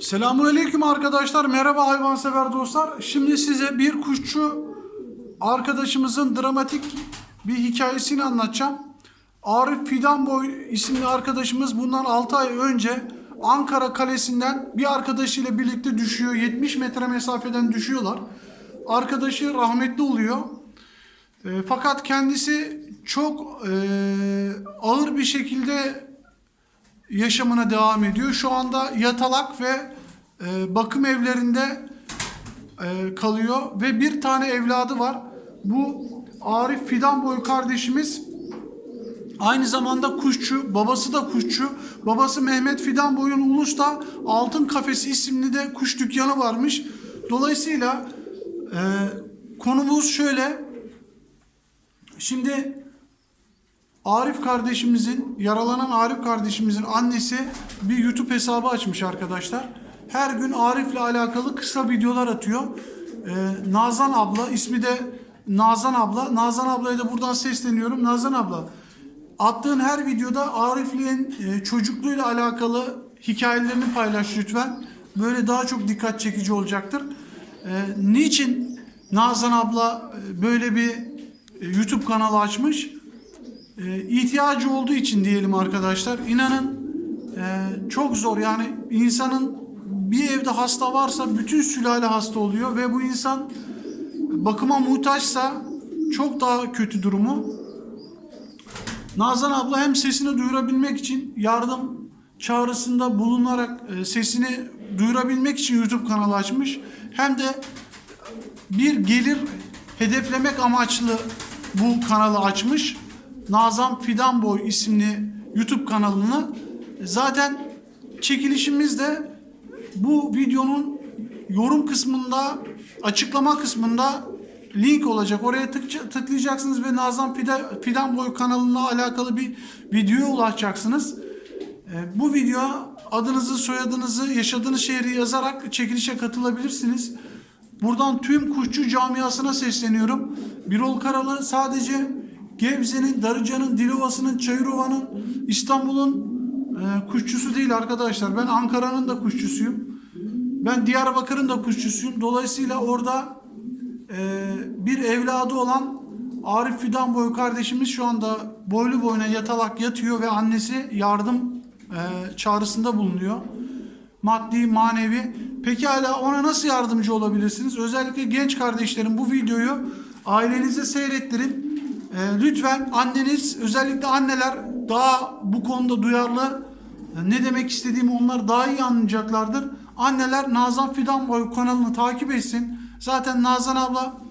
Selamünaleyküm arkadaşlar. Merhaba hayvansever dostlar. Şimdi size bir kuşçu arkadaşımızın dramatik bir hikayesini anlatacağım. Arif Fidanboy isimli arkadaşımız bundan 6 ay önce Ankara Kalesi'nden bir arkadaşıyla birlikte düşüyor. 70 metre mesafeden düşüyorlar. Arkadaşı rahmetli oluyor. E, fakat kendisi çok e, ağır bir şekilde yaşamına devam ediyor. Şu anda yatalak ve e, bakım evlerinde e, kalıyor ve bir tane evladı var. Bu Arif Fidanboy kardeşimiz aynı zamanda kuşçu, babası da kuşçu. Babası Mehmet Fidanboy'un Ulus'ta Altın Kafesi isimli de kuş dükkanı varmış. Dolayısıyla e, konumuz şöyle. Şimdi Arif kardeşimizin, yaralanan Arif kardeşimizin annesi bir YouTube hesabı açmış arkadaşlar. Her gün Arif'le alakalı kısa videolar atıyor. Ee, Nazan abla, ismi de Nazan abla. Nazan ablaya da buradan sesleniyorum. Nazan abla, attığın her videoda Arif'in e, çocukluğuyla alakalı hikayelerini paylaş lütfen. Böyle daha çok dikkat çekici olacaktır. Ee, niçin Nazan abla e, böyle bir e, YouTube kanalı açmış? E, ihtiyacı olduğu için diyelim arkadaşlar. İnanın e, çok zor yani insanın bir evde hasta varsa bütün sülale hasta oluyor ve bu insan bakıma muhtaçsa çok daha kötü durumu. Nazan abla hem sesini duyurabilmek için yardım çağrısında bulunarak e, sesini duyurabilmek için YouTube kanalı açmış. Hem de bir gelir hedeflemek amaçlı bu kanalı açmış. Nazan Fidanboy isimli YouTube kanalını. Zaten çekilişimiz de bu videonun yorum kısmında, açıklama kısmında link olacak. Oraya tık- tıklayacaksınız ve Nazan Fida- Fidanboy kanalına alakalı bir videoya ulaşacaksınız. Ee, Bu video adınızı, soyadınızı, yaşadığınız şehri yazarak çekilişe katılabilirsiniz. Buradan tüm kuşçu camiasına sesleniyorum. Birol Karalı sadece Gebze'nin, Darıca'nın, Dilovası'nın, Çayırova'nın, İstanbul'un e, kuşçusu değil arkadaşlar. Ben Ankara'nın da kuşçusuyum. Ben Diyarbakır'ın da kuşçusuyum. Dolayısıyla orada e, bir evladı olan Arif Fidanboy kardeşimiz şu anda boylu boyuna yatalak yatıyor ve annesi yardım e, çağrısında bulunuyor. Maddi, manevi. Peki hala ona nasıl yardımcı olabilirsiniz? Özellikle genç kardeşlerim bu videoyu ailenize seyrettirin. E, lütfen anneniz, özellikle anneler daha bu konuda duyarlı. E, Ne demek istediğimi onlar daha iyi anlayacaklardır. Anneler Nazan Fidanboy kanalını takip etsin. Zaten Nazan abla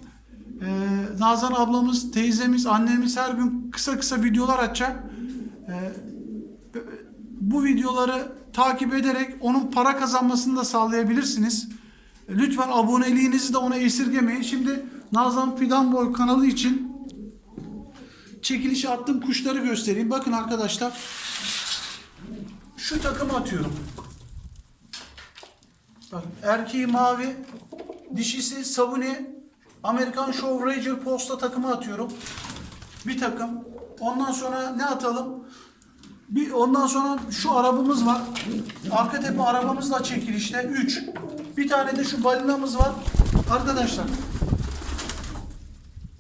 ee, Nazan ablamız, teyzemiz, annemiz her gün kısa kısa videolar açacak. Ee, bu videoları takip ederek onun para kazanmasını da sağlayabilirsiniz. Lütfen aboneliğinizi de ona esirgemeyin. Şimdi Nazan Fidanboy kanalı için çekilişe attığım kuşları göstereyim. Bakın arkadaşlar. Şu takımı atıyorum. Bakın erkeği mavi, dişisi sabuni, Amerikan Show Ranger posta takımı atıyorum. Bir takım. Ondan sonra ne atalım? Bir ondan sonra şu arabamız var. Arka tepe arabamız da çekilişte 3. Bir tane de şu balinamız var. Arkadaşlar.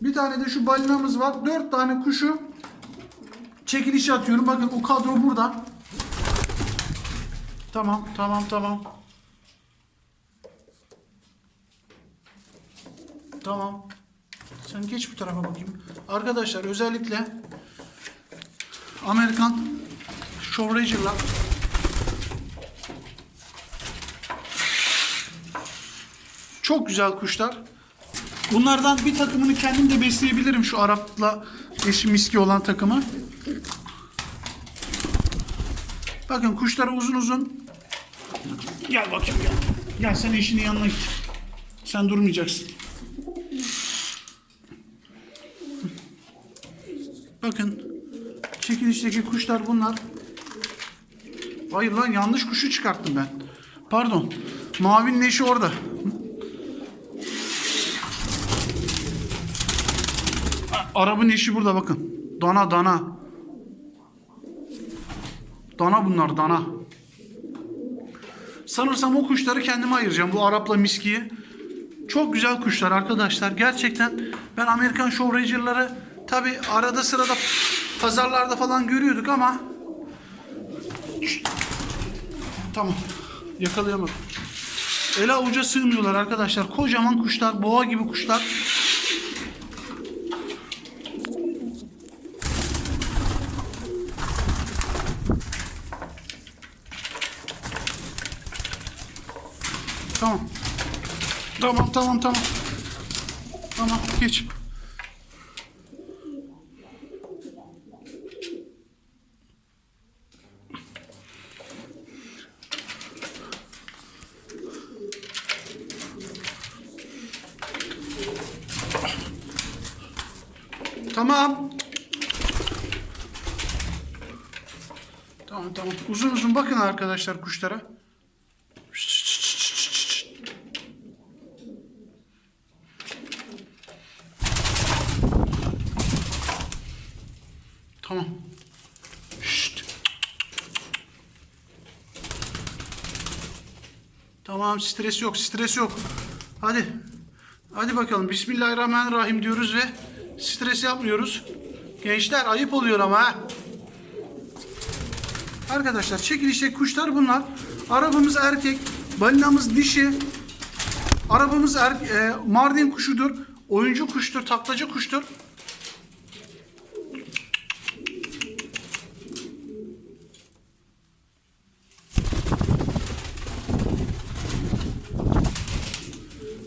Bir tane de şu balinamız var. 4 tane kuşu çekilişe atıyorum. Bakın o kadro burada. Tamam, tamam, tamam. Tamam. Sen geç bu tarafa bakayım. Arkadaşlar özellikle Amerikan Show Ranger'lar çok güzel kuşlar. Bunlardan bir takımını kendim de besleyebilirim şu Arap'la eşi miski olan takımı. Bakın kuşlar uzun uzun. Gel bakayım gel. Gel sen eşinin yanına git. Sen durmayacaksın. Bakın çekilişteki kuşlar bunlar. Hayır lan yanlış kuşu çıkarttım ben. Pardon. Mavinin eşi orada. Arabın eşi burada bakın. Dana dana. Dana bunlar dana. Sanırsam o kuşları kendime ayıracağım. Bu Arap'la miskiyi. Çok güzel kuşlar arkadaşlar. Gerçekten ben Amerikan Show Ranger'ları tabi arada sırada pazarlarda falan görüyorduk ama Tamam. Yakalayamadım. El avuca sığmıyorlar arkadaşlar. Kocaman kuşlar, boğa gibi kuşlar. Tamam. Tamam, tamam, tamam. Tamam, geç. Tamam. Tamam tamam. Uzun uzun bakın arkadaşlar kuşlara. Tamam. Şşt. Tamam stres yok stres yok. Hadi. Hadi bakalım Bismillahirrahmanirrahim diyoruz ve stres yapmıyoruz. Gençler ayıp oluyor ama ha. Arkadaşlar çekilişteki kuşlar bunlar. Arabamız erkek, balinamız dişi. Arabamız er, e, Mardin kuşudur. Oyuncu kuştur, taklacı kuştur.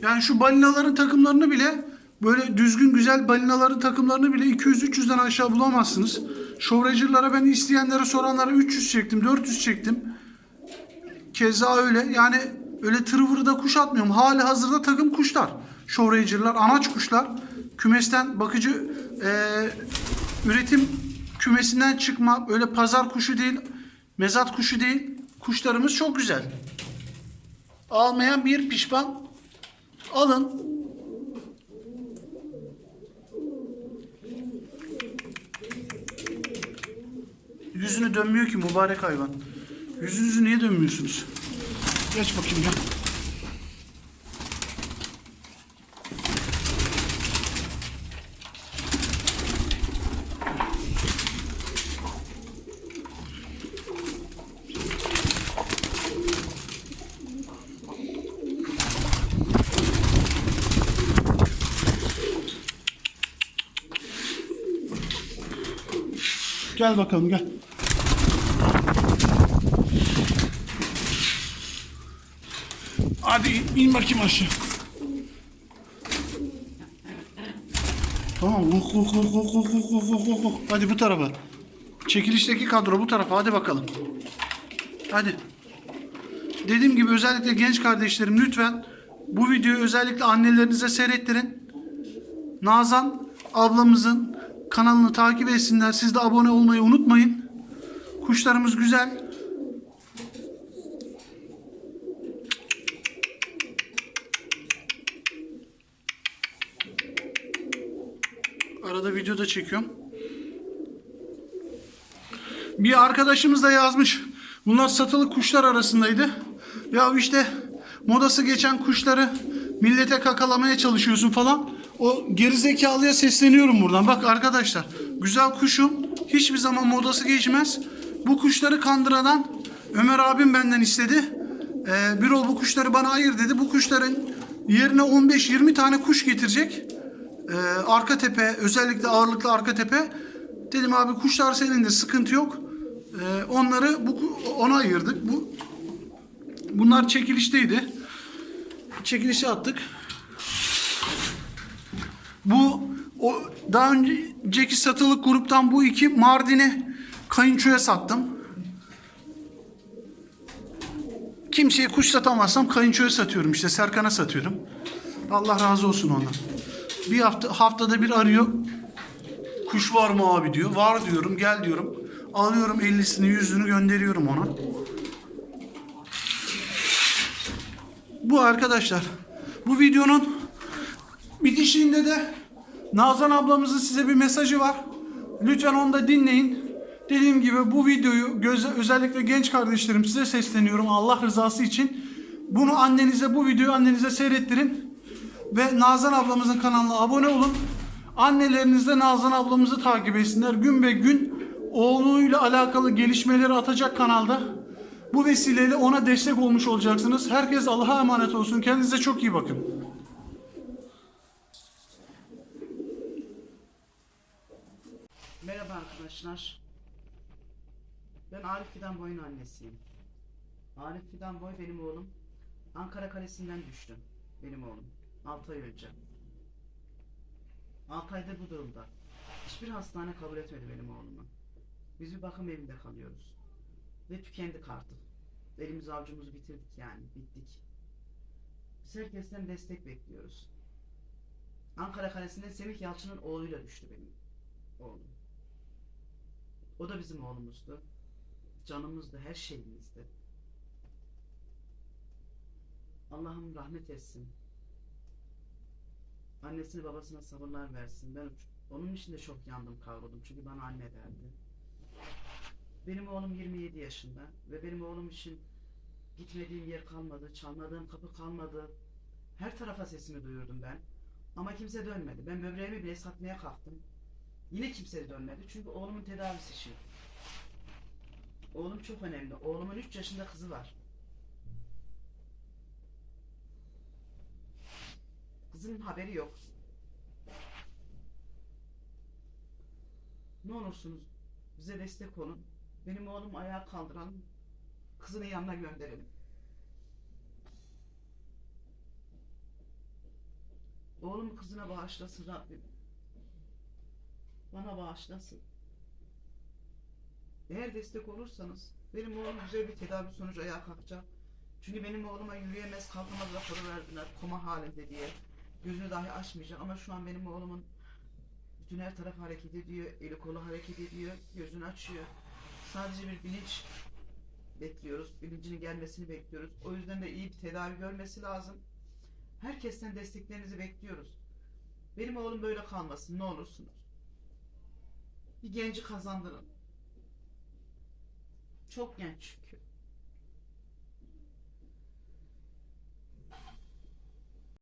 Yani şu balinaların takımlarını bile böyle düzgün güzel balinaların takımlarını bile 200-300'den aşağı bulamazsınız. Showrager'lara ben isteyenlere soranlara 300 çektim, 400 çektim. Keza öyle. Yani öyle tırvırda kuş atmıyorum. Hali hazırda takım kuşlar. Showrager'lar, anaç kuşlar. Kümesten bakıcı e, üretim kümesinden çıkma öyle pazar kuşu değil, mezat kuşu değil. Kuşlarımız çok güzel. Almayan bir pişman. Alın. Yüzünü dönmüyor ki mübarek hayvan. Yüzünüzü niye dönmüyorsunuz? Geç bakayım ya. Gel bakalım gel. Hadi in, bakayım aşağı. Tamam. Huk, huk, huk, huk, huk, huk, huk, huk, huk. Hadi bu tarafa. Çekilişteki kadro bu tarafa. Hadi bakalım. Hadi. Dediğim gibi özellikle genç kardeşlerim lütfen bu videoyu özellikle annelerinize seyrettirin. Nazan ablamızın kanalını takip etsinler. Siz de abone olmayı unutmayın. Kuşlarımız güzel. Arada video da çekiyorum. Bir arkadaşımız da yazmış. Bunlar satılık kuşlar arasındaydı. Ya işte modası geçen kuşları millete kakalamaya çalışıyorsun falan. O gerizekalıya sesleniyorum buradan. Bak arkadaşlar güzel kuşum hiçbir zaman modası geçmez. Bu kuşları kandıradan Ömer abim benden istedi. Ee, bir bu kuşları bana ayır dedi. Bu kuşların yerine 15-20 tane kuş getirecek. Ee, arka tepe özellikle ağırlıklı arka tepe. Dedim abi kuşlar senindir sıkıntı yok. Ee, onları bu ona ayırdık. Bu bunlar çekilişteydi. Çekilişe attık. Bu o daha önceki satılık gruptan bu iki Mardin'i kayınçoya sattım. Kimseye kuş satamazsam kayınçoya satıyorum işte Serkan'a satıyorum. Allah razı olsun ondan. Bir hafta haftada bir arıyor. Kuş var mı abi diyor. Var diyorum gel diyorum. Alıyorum 50'sini 100'ünü gönderiyorum ona. Bu arkadaşlar. Bu videonun bitişiğinde de Nazan ablamızın size bir mesajı var. Lütfen onu da dinleyin. Dediğim gibi bu videoyu göz, özellikle genç kardeşlerim size sesleniyorum Allah rızası için. Bunu annenize bu videoyu annenize seyrettirin ve Nazan ablamızın kanalına abone olun. Anneleriniz de Nazan ablamızı takip etsinler. Gün be gün oğluyla alakalı gelişmeleri atacak kanalda. Bu vesileyle ona destek olmuş olacaksınız. Herkes Allah'a emanet olsun. Kendinize çok iyi bakın. Merhaba arkadaşlar. Ben Arif Fidan Boy'un annesiyim. Arif Fidan Boy benim oğlum. Ankara Kalesi'nden düştüm. Benim oğlum. 6 ay önce. 6 aydır bu durumda. Hiçbir hastane kabul etmedi benim oğlumu. Biz bir bakım evinde kalıyoruz. Ve tükendik artık. Elimizi avucumuzu bitirdik yani. Bittik. Biz herkesten destek bekliyoruz. Ankara Kalesi'nde Semih Yalçın'ın oğluyla düştü benim oğlum. O da bizim oğlumuzdu. Canımızdı, her şeyimizdi. Allah'ım rahmet etsin. Annesine babasına sabırlar versin. Ben onun için de çok yandım kavruldum. Çünkü bana anne derdi. Benim oğlum 27 yaşında ve benim oğlum için gitmediğim yer kalmadı, çalmadığım kapı kalmadı. Her tarafa sesimi duyurdum ben. Ama kimse dönmedi. Ben böbreğimi bile satmaya kalktım. Yine kimse dönmedi. Çünkü oğlumun tedavisi için. Oğlum çok önemli. Oğlumun 3 yaşında kızı var. Kızının haberi yok. Ne olursunuz bize destek olun. Benim oğlum ayağa kaldıralım. Kızını yanına gönderelim. Oğlum kızına bağışlasın Rabbim. Bana bağışlasın. Eğer destek olursanız benim oğlum güzel bir tedavi sonucu ayağa kalkacak. Çünkü benim oğluma yürüyemez, kalkamaz raporu verdiler koma halinde diye. Gözünü dahi açmayacak ama şu an benim oğlumun bütün her taraf hareket ediyor, eli kolu hareket ediyor, gözünü açıyor. Sadece bir bilinç bekliyoruz, bilincinin gelmesini bekliyoruz. O yüzden de iyi bir tedavi görmesi lazım. Herkesten desteklerinizi bekliyoruz. Benim oğlum böyle kalmasın ne olursunuz. Bir genci kazandırın. Çok genç çünkü.